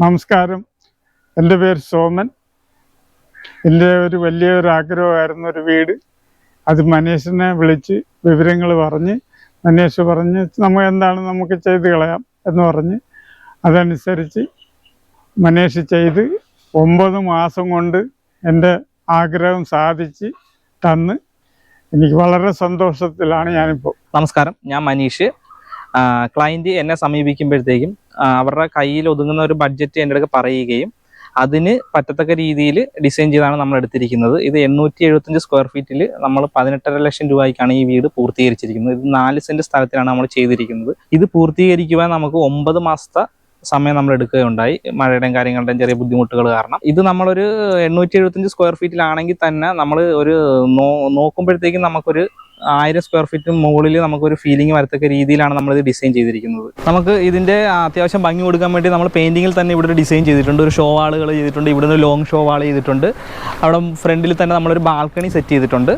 നമസ്കാരം. എന്റെ പേര് സോമൻ. എന്റെ ഒരു വലിയ ഒരു ആഗ്രഹമായിരുന്നു ഒരു വീട്. അത് മനീഷിനെ വിളിച്ച് വിവരങ്ങൾ പറഞ്ഞ് മനീഷ് പറഞ്ഞ് നമ്മൾ എന്താണ് നമുക്ക് ചെയ്ത് കളയാം? എന്ന് പറഞ്ഞ് അതനുസരിച്ച് മനീഷ് ചെയ്ത് ഒമ്പത് മാസം കൊണ്ട് എന്റെ ആഗ്രഹം സാധിച്ച് തന്ന്. എനിക്ക് വളരെ സന്തോഷത്തിലാണ് ഞാനിപ്പോൾ. നമസ്കാരം. ഞാൻ മനീഷ്. ക്ലയന്റ് എന്നെ സമീപിക്കുമ്പോഴത്തേക്കും അവരുടെ കയ്യിൽ ഒതുങ്ങുന്ന ഒരു ബഡ്ജറ്റ് എന്റെ അടുത്ത് പറയുകയും അതിന് പറ്റത്തക്ക രീതിയിൽ ഡിസൈൻ ചെയ്താണ് നമ്മൾ എടുത്തിരിക്കുന്നത്. ഇത് എണ്ണൂറ്റി എഴുപത്തഞ്ച് സ്ക്വയർ ഫീറ്റിൽ നമ്മൾ പതിനെട്ടര ലക്ഷം രൂപയ്ക്കാണ് ഈ വീട് പൂർത്തീകരിച്ചിരിക്കുന്നത്. ഇത് നാല് സെന്റ് സ്ഥലത്തിലാണ് നമ്മൾ ചെയ്തിരിക്കുന്നത്. ഇത് പൂർത്തീകരിക്കുവാൻ നമുക്ക് ഒമ്പത് മാസത്തെ സമയം നമ്മൾ എടുക്കുകയുണ്ടായി മഴയുടെയും കാര്യങ്ങളുടെയും ചെറിയ ബുദ്ധിമുട്ടുകൾ കാരണം. ഇത് നമ്മളൊരു എണ്ണൂറ്റി എഴുപത്തഞ്ച് സ്ക്വയർ ഫീറ്റിലാണെങ്കിൽ തന്നെ നമ്മൾ ഒരു നോക്കുമ്പോഴത്തേക്കും നമുക്കൊരു ആയിരം സ്ക്വയർ ഫീറ്റിന് മുകളിൽ നമുക്കൊരു ഫീലിംഗ് വരത്തക്ക രീതിയിലാണ് നമ്മളിത് ഡിസൈൻ ചെയ്തിരിക്കുന്നത്. നമുക്ക് ഇതിന്റെ അത്യാവശ്യം ഭംഗി കൊടുക്കാൻ വേണ്ടി നമ്മൾ പെയിന്റിങ്ങിൽ തന്നെ ഇവിടെ ഒരു ഡിസൈൻ ചെയ്തിട്ടുണ്ട്. ഒരു ഷോ വാളുകൾ ചെയ്തിട്ടുണ്ട്. ഇവിടെ നിന്ന് ലോങ് ഷോ വാൾ ചെയ്തിട്ടുണ്ട്. അവിടെ ഫ്രണ്ടിൽ തന്നെ നമ്മളൊരു ബാൽക്കണി സെറ്റ് ചെയ്തിട്ടുണ്ട്.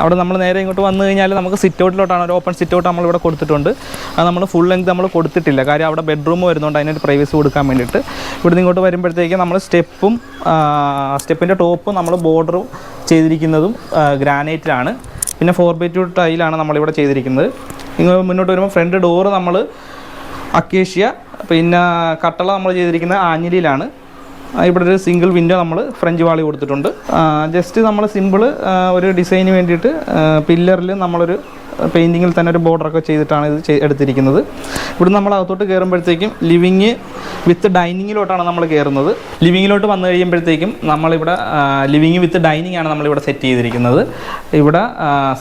അവിടെ നമ്മൾ നേരെ ഇങ്ങോട്ട് വന്നു കഴിഞ്ഞാൽ നമുക്ക് സിറ്റ് ഔട്ടിലോട്ടാണ് ഒരു ഓപ്പൺ സിറ്റ് ഔട്ട് നമ്മളിവിടെ കൊടുത്തിട്ടുണ്ട്. അത് നമ്മൾ ഫുൾ ലെങ്ത് നമ്മൾ കൊടുത്തിട്ടില്ല. കാര്യം അവിടെ ബെഡ്റൂം വരുന്നുണ്ട് അതിനൊരു പ്രൈവസി കൊടുക്കാൻ വേണ്ടിയിട്ട്. ഇവിടുന്ന് ഇങ്ങോട്ട് വരുമ്പോഴത്തേക്ക് നമ്മൾ സ്റ്റെപ്പും സ്റ്റെപ്പിന്റെ ടോപ്പും നമ്മൾ ബോർഡറും ചെയ്തിരിക്കുന്നതും ഗ്രാനൈറ്റിലാണ് പിന്നെ ഫോർ ബൈ ടു ടൈലാണ് നമ്മളിവിടെ ചെയ്തിരിക്കുന്നത്. നിങ്ങൾ മുന്നോട്ട് വരുമ്പോൾ ഫ്രണ്ട് ഡോറ് നമ്മൾ അക്കേഷ്യ പിന്നെ കട്ടള നമ്മൾ ചെയ്തിരിക്കുന്നത് ആഞ്ഞിലിയിലാണ്. ഇവിടെ ഒരു സിംഗിൾ വിൻഡോ നമ്മൾ ഫ്രഞ്ച് വാളി കൊടുത്തിട്ടുണ്ട്. ജസ്റ്റ് നമ്മൾ സിമ്പിൾ ഒരു ഡിസൈന് വേണ്ടിയിട്ട് പില്ലറിൽ നമ്മളൊരു പെയിന്റിങ്ങിൽ തന്നെ ഒരു ബോർഡറൊക്കെ ചെയ്തിട്ടാണ് ഇത് എടുത്തിരിക്കുന്നത്. ഇവിടെ നമ്മൾ അകത്തോട്ട് കയറുമ്പോഴത്തേക്കും ലിവിങ് വിത്ത് ഡൈനിങ്ങിലോട്ടാണ് നമ്മൾ കയറുന്നത് ലിവിങ്ങിലോട്ട് വന്നു കഴിയുമ്പോഴത്തേക്കും നമ്മളിവിടെ ലിവിങ് വിത്ത് ഡൈനിങ് ആണ് നമ്മളിവിടെ സെറ്റ് ചെയ്തിരിക്കുന്നത്. ഇവിടെ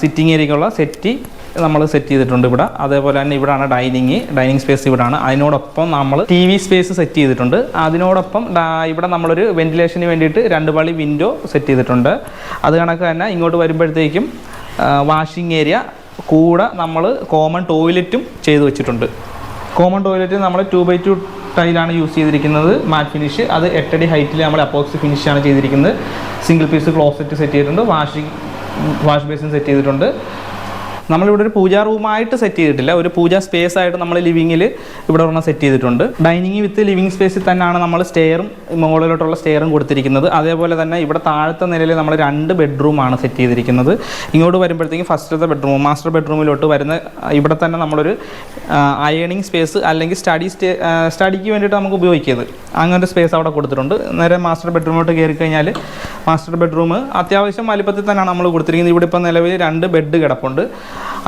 സിറ്റിംഗ് ഏരിയക്കുള്ള സെറ്റി നമ്മൾ സെറ്റ് ചെയ്തിട്ടുണ്ട് ഇവിടെ. അതേപോലെ തന്നെ ഇവിടാണ് ഡൈനിങ് ഡൈനിങ് സ്പേസ് ഇവിടാണ്. അതിനോടൊപ്പം നമ്മൾ ടി വി സ്പേസ് സെറ്റ് ചെയ്തിട്ടുണ്ട്. അതിനോടൊപ്പം ഇവിടെ നമ്മളൊരു വെന്റിലേഷന് വേണ്ടിയിട്ട് രണ്ട് പള്ളി വിൻഡോ സെറ്റ് ചെയ്തിട്ടുണ്ട്. അത് കണക്ക് തന്നെ ഇങ്ങോട്ട് വരുമ്പോഴത്തേക്കും വാഷിംഗ് ഏരിയ കൂടെ നമ്മൾ കോമൺ ടോയ്ലറ്റും ചെയ്തു വെച്ചിട്ടുണ്ട്. കോമൺ ടോയ്ലറ്റ് നമ്മൾ ടു ബൈ ടു ടൈലാണ് യൂസ് ചെയ്തിരിക്കുന്നത്. മാറ്റ് ഫിനിഷ് അത് എട്ടടി ഹൈറ്റിൽ നമ്മൾ അപ്പോക്സി ഫിനിഷാണ് ചെയ്തിരിക്കുന്നത്. സിംഗിൾ പീസ് ക്ലോസറ്റ് സെറ്റ് ചെയ്തിട്ടുണ്ട്. വാഷിംഗ് വാഷ് ബേസിൻ സെറ്റ് ചെയ്തിട്ടുണ്ട്. നമ്മളിവിടെ ഒരു പൂജാ റൂമായിട്ട് സെറ്റ് ചെയ്തിട്ടില്ല. ഒരു പൂജാ സ്പേസ് ആയിട്ട് നമ്മൾ ലിവിങ്ങിൽ ഇവിടെ ഒരെണ്ണം സെറ്റ് ചെയ്തിട്ടുണ്ട്. ഡൈനിങ് വിത്ത് ലിവിങ് സ്പേസിൽ തന്നെയാണ് നമ്മൾ സ്റ്റെയറും മുകളിലോട്ടുള്ള സ്റ്റെയറും കൊടുത്തിരിക്കുന്നത്. അതേപോലെ തന്നെ ഇവിടെ താഴത്തെ നിലയിൽ നമ്മൾ രണ്ട് ബെഡ്റൂമാണ് സെറ്റ് ചെയ്തിരിക്കുന്നത്. ഇങ്ങോട്ട് വരുമ്പോഴത്തേക്കും ഫസ്റ്റത്തെ ബെഡ്റൂം മാസ്റ്റർ ബെഡ്റൂമിലോട്ട് വരുന്ന ഇവിടെ തന്നെ നമ്മളൊരു അയണിങ് സ്പേസ് അല്ലെങ്കിൽ സ്റ്റഡി സ്റ്റേ സ്റ്റഡിക്ക് വേണ്ടിയിട്ട് നമുക്ക് ഉപയോഗിക്കുന്നത് അങ്ങനത്തെ സ്പേസ് അവിടെ കൊടുത്തിട്ടുണ്ട്. നേരെ മാസ്റ്റർ ബെഡ്റൂമിലോട്ട് കയറി കഴിഞ്ഞാൽ മാസ്റ്റർ ബെഡ്റൂം അത്യാവശ്യം വലിപ്പത്തിൽ തന്നെയാണ് നമ്മൾ കൊടുത്തിരിക്കുന്നത്. ഇവിടെ ഇപ്പം നിലവിൽ രണ്ട് ബെഡ് കിടപ്പുണ്ട്.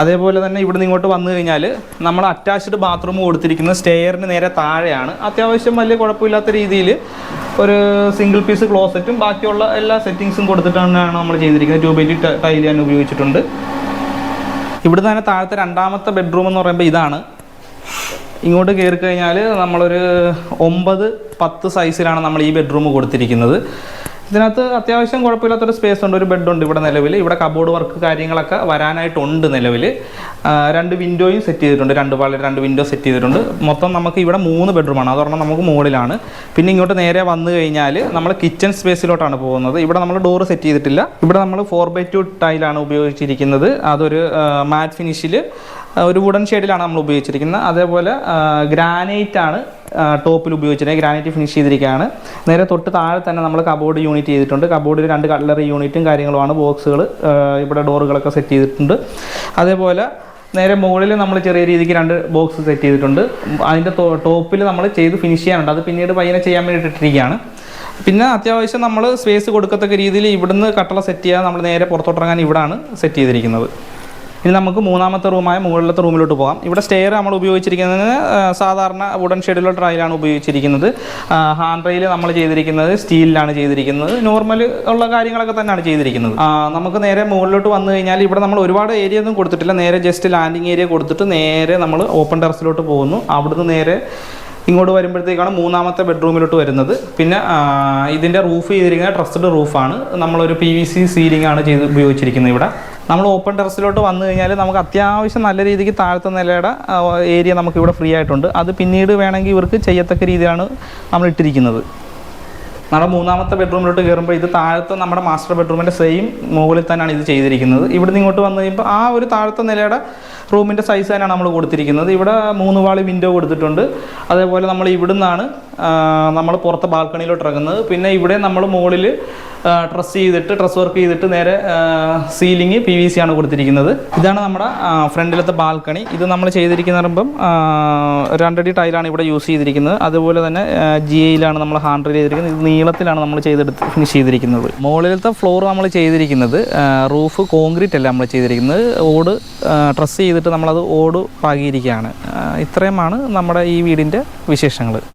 അതേപോലെ തന്നെ ഇവിടുന്ന് ഇങ്ങോട്ട് വന്നു കഴിഞ്ഞാൽ നമ്മൾ അറ്റാച്ച്ഡ് ബാത്റൂം കൊടുത്തിരിക്കുന്ന സ്റ്റെയറിന് നേരെ താഴെയാണ്. അത്യാവശ്യം വലിയ കുഴപ്പമില്ലാത്ത രീതിയിൽ ഒരു സിംഗിൾ പീസ് ക്ലോസറ്റും ബാക്കിയുള്ള എല്ലാ സെറ്റിങ്സും കൊടുത്തിട്ടാണ് നമ്മൾ ചെയ്തിരിക്കുന്നത്. ടൂ ബൈ ടൈൽ ഞാൻ ഉപയോഗിച്ചിട്ടുണ്ട്. ഇവിടെ തന്നെ താഴത്തെ രണ്ടാമത്തെ ബെഡ്റൂം എന്ന് പറയുമ്പോൾ ഇതാണ്. ഇങ്ങോട്ട് കയറി കഴിഞ്ഞാൽ നമ്മളൊരു ഒമ്പത് പത്ത് സൈസിലാണ് നമ്മൾ ഈ ബെഡ്റൂം കൊടുത്തിരിക്കുന്നത്. ഇതിനകത്ത് അത്യാവശ്യം കുഴപ്പമില്ലാത്തൊരു സ്പേസ് ഉണ്ട് ഒരു ബെഡുണ്ട് ഇവിടെ നിലവിൽ ഇവിടെ കബോർഡ് വർക്ക് കാര്യങ്ങളൊക്കെ വരാനായിട്ടുണ്ട് നിലവിൽ രണ്ട് വിൻഡോയും സെറ്റ് ചെയ്തിട്ടുണ്ട് രണ്ട് പാളിൽ രണ്ട് വിൻഡോ സെറ്റ് ചെയ്തിട്ടുണ്ട്. മൊത്തം നമുക്ക് ഇവിടെ മൂന്ന് ബെഡ്റൂമാണ് അതൊരെണ്ണം നമുക്ക് മുകളിലാണ്. പിന്നെ ഇങ്ങോട്ട് നേരെ വന്നു കഴിഞ്ഞാൽ നമ്മൾ കിച്ചൺ സ്പേസിലോട്ടാണ് പോകുന്നത്. ഇവിടെ നമ്മൾ ഡോറ് സെറ്റ് ചെയ്തിട്ടില്ല. ഇവിടെ നമ്മൾ ഫോർ ബൈ ടു ടൈലാണ് ഉപയോഗിച്ചിരിക്കുന്നത്. അതൊരു മാറ്റ് ഫിനിഷിൽ ഒരു വുഡൻ ഷെയ്ഡിലാണ് നമ്മൾ ഉപയോഗിച്ചിരിക്കുന്നത്. അതേപോലെ ഗ്രാനൈറ്റ് ആണ് ടോപ്പിൽ ഉപയോഗിച്ചിട്ടുണ്ട് ഗ്രാനൈറ്റ് ഫിനിഷ് ചെയ്തിരിക്കുകയാണ്. നേരെ തൊട്ട് താഴെ തന്നെ നമ്മൾ കബോർഡ് യൂണിറ്റ് ചെയ്തിട്ടുണ്ട്. കബോർഡിൽ രണ്ട് കട്ട്ലറി യൂണിറ്റും കാര്യങ്ങളുമാണ്. ബോക്സുകൾ ഇവിടെ ഡോറുകളൊക്കെ സെറ്റ് ചെയ്തിട്ടുണ്ട്. അതേപോലെ നേരെ മുകളിൽ നമ്മൾ ചെറിയ രീതിക്ക് രണ്ട് ബോക്സ് സെറ്റ് ചെയ്തിട്ടുണ്ട്. അതിന്റെ ടോപ്പിൽ നമ്മൾ ചെയ്ത് ഫിനിഷ് ചെയ്യാനുണ്ട്. അത് പിന്നീട് പയ്യനെ ചെയ്യാൻ വേണ്ടിയിട്ട് ഇട്ടിരിക്കുകയാണ്. പിന്നെ അത്യാവശ്യം നമ്മൾ സ്പേസ് കൊടുക്കത്തക്ക രീതിയിൽ ഇവിടുന്ന് കട്ടള സെറ്റ് ചെയ്യാൻ നമ്മൾ നേരെ പുറത്തോട്ടിറങ്ങാൻ ഇവിടാണ് സെറ്റ് ചെയ്തിരിക്കുന്നത്. ഇനി നമുക്ക് മൂന്നാമത്തെ റൂമായ മുകളിലത്തെ റൂമിലോട്ട് പോകാം. ഇവിടെ സ്റ്റെയർ നമ്മൾ ഉപയോഗിച്ചിരിക്കുന്നത് സാധാരണ വുഡൻ ഷെഡിലുള്ള ട്രൈലാണ് ഉപയോഗിച്ചിരിക്കുന്നത്. ഹാൻഡ് റെയിൽ നമ്മൾ ചെയ്തിരിക്കുന്നത് സ്റ്റീലിലാണ് ചെയ്തിരിക്കുന്നത്. നോർമൽ ഉള്ള കാര്യങ്ങളൊക്കെ തന്നെയാണ് ചെയ്തിരിക്കുന്നത്. നമുക്ക് നേരെ മുകളിലോട്ട് വന്നു കഴിഞ്ഞാൽ ഇവിടെ നമ്മൾ ഒരുപാട് ഏരിയ ഒന്നും കൊടുത്തിട്ടില്ല. നേരെ ജസ്റ്റ് ലാൻഡിങ് ഏരിയ കൊടുത്തിട്ട് നേരെ നമ്മൾ ഓപ്പൺ ടെറസിലോട്ട് പോകുന്നു. അവിടുന്ന് നേരെ ഇങ്ങോട്ട് വരുമ്പോഴത്തേക്കാണ് മൂന്നാമത്തെ ബെഡ്റൂമിലോട്ട് വരുന്നത്. പിന്നെ ഇതിന്റെ റൂഫ് ചെയ്തിരിക്കുന്നത് ട്രസ്റ്റഡ് റൂഫാണ് നമ്മളൊരു പി വി സി സീലിംഗ് ആണ് ചെയ്ത് ഉപയോഗിച്ചിരിക്കുന്നത് ഇവിടെ. നമ്മൾ ഓപ്പൺ ടെറസിലോട്ട് വന്നു കഴിഞ്ഞാൽ നമുക്ക് അത്യാവശ്യം നല്ല രീതിക്ക് താഴത്തെ നിലയുടെ ഏരിയ നമുക്ക് ഇവിടെ ഫ്രീ ആയിട്ടുണ്ട്. അത് പിന്നീട് വേണമെങ്കിൽ ഇവർക്ക് ചെയ്യത്തക്ക രീതിയാണ് നമ്മൾ ഇട്ടിരിക്കുന്നത്. നമ്മുടെ മൂന്നാമത്തെ ബെഡ്റൂമിലോട്ട് കയറുമ്പോൾ ഇത് താഴത്തെ നമ്മുടെ മാസ്റ്റർ ബെഡ്റൂമിന്റെ സെയിം മുകളിൽ തന്നെയാണ് ഇത് ചെയ്തിരിക്കുന്നത്. ഇവിടുന്ന് ഇങ്ങോട്ട് വന്നു കഴിയുമ്പോൾ ആ ഒരു താഴത്തെ നിലയുടെ റൂമിന്റെ സൈസ് തന്നെയാണ് നമ്മൾ കൊടുത്തിരിക്കുന്നത്. ഇവിടെ മൂന്ന് വാളി വിൻഡോ കൊടുത്തിട്ടുണ്ട്. അതേപോലെ നമ്മൾ ഇവിടുന്നാണ് നമ്മൾ പുറത്തെ ബാൽക്കണിയിലോട്ട് ഇറങ്ങുന്നത്. പിന്നെ ഇവിടെ നമ്മൾ മുകളിൽ ഡ്രസ് ചെയ്തിട്ട് ഡ്രസ് വർക്ക് ചെയ്തിട്ട് നേരെ സീലിംഗ് പി വി സി ആണ് കൊടുത്തിരിക്കുന്നത്. ഇതാണ് നമ്മുടെ ഫ്രണ്ടിലത്തെ ബാൽക്കണി. ഇത് നമ്മൾ ചെയ്തിരിക്കുന്ന പറയുമ്പം രണ്ടടി ടൈലാണ് ഇവിടെ യൂസ് ചെയ്തിരിക്കുന്നത്. അതുപോലെ തന്നെ ജി എയിലാണ് നമ്മൾ ഹാൻഡിൽ ചെയ്തിരിക്കുന്നത്. ഇത് നീളത്തിലാണ് നമ്മൾ ചെയ്തെടുത്ത് ഫിനിഷ് ചെയ്തിരിക്കുന്നത്. മുകളിലത്തെ ഫ്ലോർ നമ്മൾ ചെയ്തിരിക്കുന്നത് റൂഫ് കോൺക്രീറ്റ് അല്ല നമ്മൾ ചെയ്തിരിക്കുന്നത്. ഓട് ട്രസ് ചെയ്തിട്ട് നമ്മളത് ഓട് പാകിയിരിക്കുകയാണ്. ഇത്രയുമാണ് നമ്മുടെ ഈ വീടിന്റെ വിശേഷങ്ങൾ.